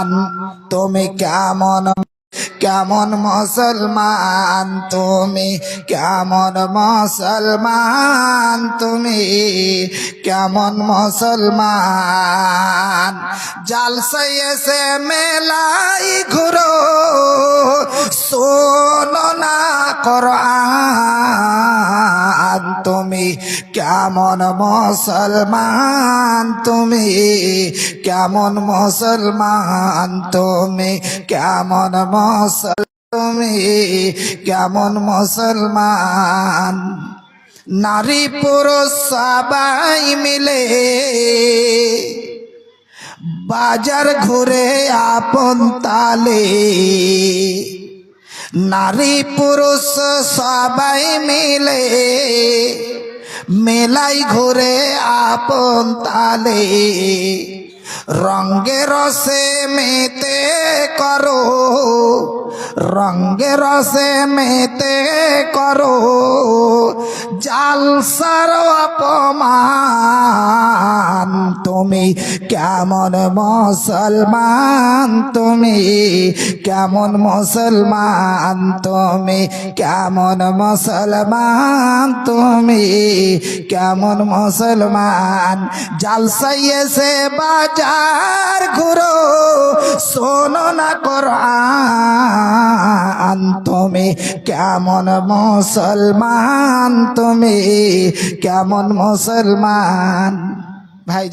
মুসলমান, তুমি কেমন কেমন মুসলমান? তুমি কেমন মুসলমান? তুমি কেমন মুসলমান? জালসে এসে মেলাই ঘুরো, শোনো না কোরআন। তুমি কেমন মুসলমান? তুমি কেমন মুসলমান? তুমি কেমন মুসল, তুমি কেমন মুসলমান? নারী পুরুষ সবাই মিলে বাজার ঘুরে আপন তালে নারী পুরুষ সবাই মিলে মেলাই ঘুরে আপন তালে। রঙ্গে রসে মেতে করো রঙ্গে রসে মেতে করো। জালসার অপমান তুমি কেমন মুসলমান? তুমি কেমন মুসলমান? তুমি কেমন মুসলমান? তুমি কেমন মুসলমান? জালসাই এসে বাজার ঘুরো, শোনো না কোরআন। তুমি কেমন মুসলমান? তুমি কেমন মুসলমান? ভাই